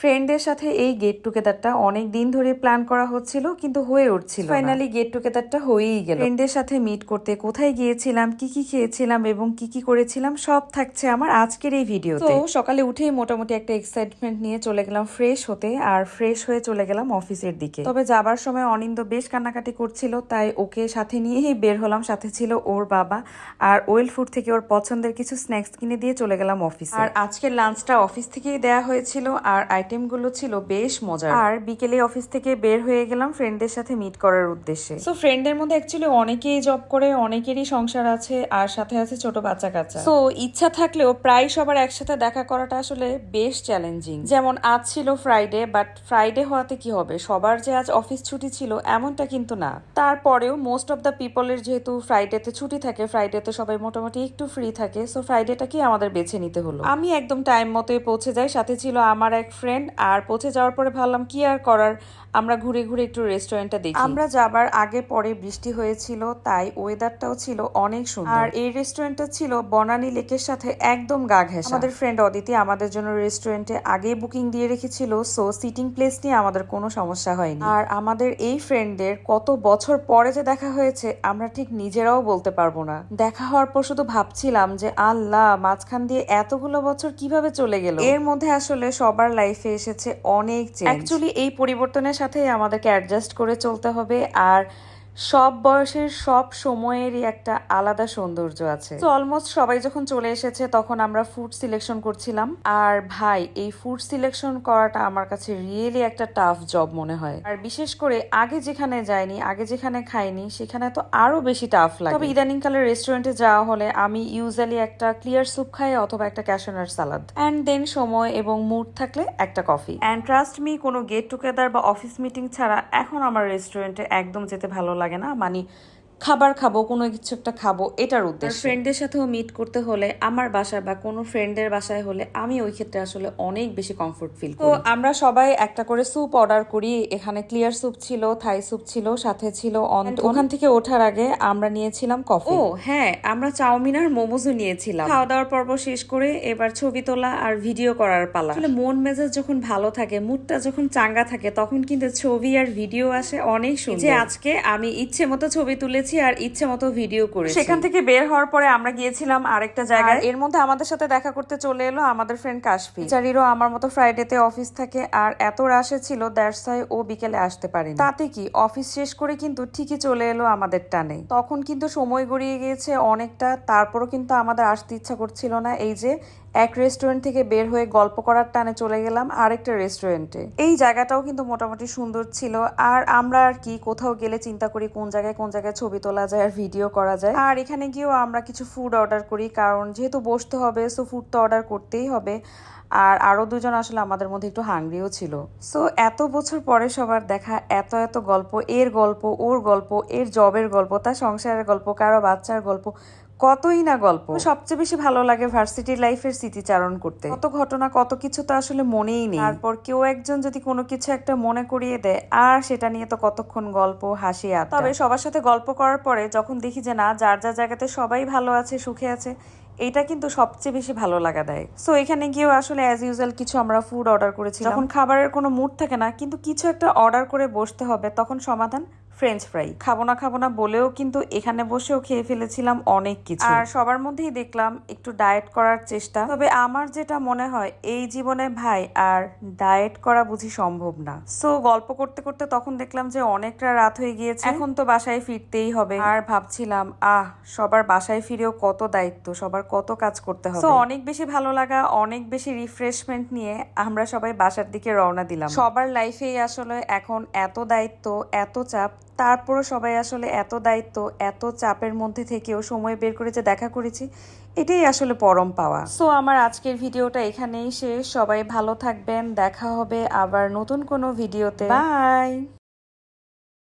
ফ্রেন্ডদের সাথে এই গেট টুগেদারটা অনেক দিন ধরে প্ল্যান করা হচ্ছিল কিন্তু হয়ে উঠছিল ফাইনালি গেট টুগেদারটা হয়েই গেল। ফ্রেন্ডদের সাথে মিট করতে কোথায় গিয়েছিলাম কি কি খেয়েছিলাম এবং কি কি করেছিলাম সব থাকছে আমার আজকের এই ভিডিওতে। তো সকালে উঠেই মোটামুটি একটা এক্সাইটমেন্ট নিয়ে চলে গেলাম ফ্রেশ হতে আর ফ্রেশ হয়ে চলে গেলাম অফিসের দিকে। তবে যাবার সময় অনিন্দ বেশ কান্নাকাটি করছিল তাই ওকে সাথে নিয়েই বের হলাম। সাথে ছিল ওর বাবা আর ওয়েল ফুড থেকে ওর পছন্দের কিছু স্ন্যাক্স কিনে দিয়ে চলে গেলাম অফিসে আর আজকের লাঞ্চটা অফিস থেকেই দেয়া হয়েছিল আর আইটেমগুলো ছিল বেশ মজার। আর বিকেলে অফিস থেকে বের হয়ে গেলাম ফ্রেন্ডদের সাথে মিট করার উদ্দেশ্যে। সো ফ্রেন্ডদের মধ্যে অ্যাকচুয়ালি অনেকেই জব করে অনেকেরই সংসার আছে আর সাথে আছে ছোট বাচ্চা কাচ্চা। সো ইচ্ছা থাকলেও প্রায় সবার একসাথে দেখা করাটা আসলে বেশ চ্যালেঞ্জিং যেমন আজ ছিল ফ্রাইডে বাট ফ্রাইডে হওয়াতে কি হবে? সবার যে আজ অফিস ছুটি ছিল এমনটা কিন্তু না। তারপরেও মোস্ট অফ দ্য পিপলের যেহেতু ফ্রাইডেতে ছুটি থাকে ফ্রাইডেতে সবাই মোটামুটি একটু ফ্রি থাকে সো ফ্রাইডেটাকেই আমাদের বেছে নিতে হলো? আমি একদম টাইম মতোই পৌঁছে যাই। সাথে ছিল আমার এক ফ্রেন্ড আর পৌঁছে যাওয়ার পরে ভাবলাম কি আর করার? আমরা ঘুরে ঘুরে একটু রেস্টুরেন্টটা দেখি। আমরা যাবার আগে পরে বৃষ্টি হয়েছিল তাই ওয়েদারটাও ছিল অনেক সুন্দর। আর এই রেস্টুরেন্টটা ছিল বনানী লেকের সাথে একদম গা ঘেঁষা। আমাদের ফ্রেন্ড অদিতি আমাদের জন্য রেস্টুরেন্টে আগেই বুকিং দিয়ে রেখেছিল সো সিটিং প্লেস নিয়ে আমাদের কোনো সমস্যা হয়নি। আর আমাদের এই ফ্রেন্ডদের কত বছর পরে যে দেখা হয়েছে আমরা ঠিক নিজেরাও বলতে পারব না। দেখা হওয়ার পর শুধু ভাবছিলাম যে আল্লাহ মাঝখান দিয়ে এতগুলো বছর কীভাবে চলে গেল? এর মধ্যে আসলে সবার লাইফে এসেছে অনেক অ্যাকচুয়ালি এই পরিবর্তনের সাথে আমাদেরকে অ্যাডজাস্ট করে চলতে হবে। আর সব বয়সের সব সময়েরই একটা আলাদা সৌন্দর্য আছে। তো অলমোস্ট সবাই যখন চলে এসেছে, তখন আমরা ফুড সিলেকশন করছিলাম। আর ভাই, এই ফুড সিলেকশন করাটা আমার কাছে রিয়েলি একটা টাফ জব মনে হয়। আর বিশেষ করে আগে যেখানে যাইনি, আগে যেখানে খাইনি, সেখানে তো আরও বেশি টাফ লাগে। তবে ইদানিং কালের রেস্টুরেন্টে যাওয়া হলে আমি ইউজুয়ালি একটা ক্লিয়ার স্যুপ খাই অথবা একটা ক্যাশনার সালাদ অ্যান্ড দেন সময় এবং মুড থাকলে একটা কফি অ্যান্ড ট্রাস্ট মি কোনো গেট টুগেদার বা অফিস মিটিং ছাড়া এখন আমার রেস্টুরেন্টে একদম যেতে ভালো লাগে না মানে খাবার খাব কোনো কিছু একটা খাব এটার উদ্দেশ্য। ফ্রেন্ডদের সাথেও মিট করতে হলে আমার বাসায় বা কোনো ফ্রেন্ডের বাসায় হলে আমি ওই ক্ষেত্রে আসলে অনেক বেশি কমফোর্ট ফিল করি। তো আমরা সবাই একটা করে স্যুপ অর্ডার করি। এখানে ক্লিয়ার স্যুপ ছিল থাই স্যুপ ছিল সাথে ছিল ওখান থেকে ওঠার আগে আমরা নিয়েছিলাম কফি ও হ্যাঁ আমরা চাউমিন আর মোমোজও নিয়েছিলাম। খাওয়া দাওয়ার পর্ব শেষ করে এবার ছবি তোলা আর ভিডিও করার পালা। আসলে মন মেজাজ যখন ভালো থাকে মুডটা যখন চাঙ্গা থাকে তখন কিন্তু ছবি আর ভিডিও আসে অনেক সুন্দর যে আজকে আমি ইচ্ছে মতো ছবি তুলেছি আর ইচ্ছে মতো ভিডিও করেছি। সেখান থেকে বের হওয়ার পরে আমরা গিয়েছিলাম আরেকটা জায়গায়। এর মধ্যে আমাদের সাথে দেখা করতে চলে এলো আমাদের ফ্রেন্ড কাশফি। চারিরও আমার মতো ফ্রাইডেতে অফিস থাকে আর এত রাশে ছিল দ্যাটস ও বিকেলে আসতে পারেনি। তাতে কি? অফিস শেষ করে কিন্তু ঠিকই চলে এলো আমাদের টানে। তখন কিন্তু সময় গড়িয়ে গিয়েছে অনেকটা তারপরও কিন্তু আমাদের আসতে ইচ্ছা করছিল না। এই যে এক রেস্টুরেন্ট থেকে বের হয়ে গল্প করার টানে চলে গেলাম আরেকটা রেস্টুরেন্টে এই জায়গাটাও কিন্তু মোটামুটি সুন্দর ছিল। আর আমরা আর কি কোথাও গেলে চিন্তা করি কোন জায়গায় কোন জায়গায় ছবি তোলা যায় আর ভিডিও করা যায়। আর এখানে গিয়েও আমরা কিছু ফুড অর্ডার করি, কারণ যেহেতু বসতে হবে সো ফুড তো অর্ডার করতেই হবে। আর আরও দুজন আসলে আমাদের মধ্যে একটু হাংরিও ছিল। সো এত বছর পরে সবার দেখা, এত এত গল্প, এর গল্প, ওর গল্প, এর জবের গল্প, তার সংসারের গল্প, কারও বাচ্চার গল্প কতই না গল্প। সবচেয়ে বেশি ভালো লাগে ভার্সিটি লাইফের স্মৃতিচারণ করতে। কত ঘটনা কত কিছু তো আসলে মনেই নেই। তারপর কেউ একজন যদি কোনো কিছু একটা মনে করিয়ে দেয় আর সেটা নিয়ে তো কতক্ষণ গল্প হাসি আড্ডা। তবে সবার সাথে গল্প করার পরে যখন দেখি যে না যার যার জায়গাতে সবাই ভালো আছে সুখে আছে এটা কিন্তু সবচেয়ে বেশি ভালো লাগা দেয়। সো এখানে গিয়েও আসলে অ্যাজ ইউজুয়াল কিছু আমরা ফুড অর্ডার করেছি যখন খাবারের কোনো মুড থাকে না কিন্তু কিছু একটা অর্ডার করে বসতে হবে তখন সমাধান ফ্রেঞ্চ ফ্রাই খাব না খাব না বলেও কিন্তু এখানে বসেও খেয়ে ফেলেছিলাম অনেক কিছু। আর সবার মধ্যেই দেখলাম একটু ডায়েট করার চেষ্টা। তবে আমার যেটা মনে হয় এই জীবনে ভাই আর ডায়েট করা বুঝি সম্ভব না। সো গল্প করতে করতে তখন দেখলাম যে অনেকটা রাত হয়ে গিয়েছে। এখন তো বাসায় ফিরতেই হবে। আর ভাবছিলাম আহ সবার বাসায় ফিরেও কত দায়িত্ব সবার কত কাজ করতে হবে। তো অনেক বেশি ভালো লাগা অনেক বেশি রিফ্রেশমেন্ট নিয়ে আমরা সবাই বাসার দিকে রওনা দিলাম। সবার লাইফেই আসলে এখন এত দায়িত্ব এত চাপ তারপরও সবাই আসলে এত দায়িত্ব, এত চাপের মধ্যে থেকেও সময় বের করে যে দেখা করেছি, এটাই আসলে পরম পাওয়া। সো আমার আজকের ভিডিওটা এখানেই শেষ। সবাই ভালো থাকবেন। দেখা হবে আবার নতুন কোনো ভিডিওতে। বাই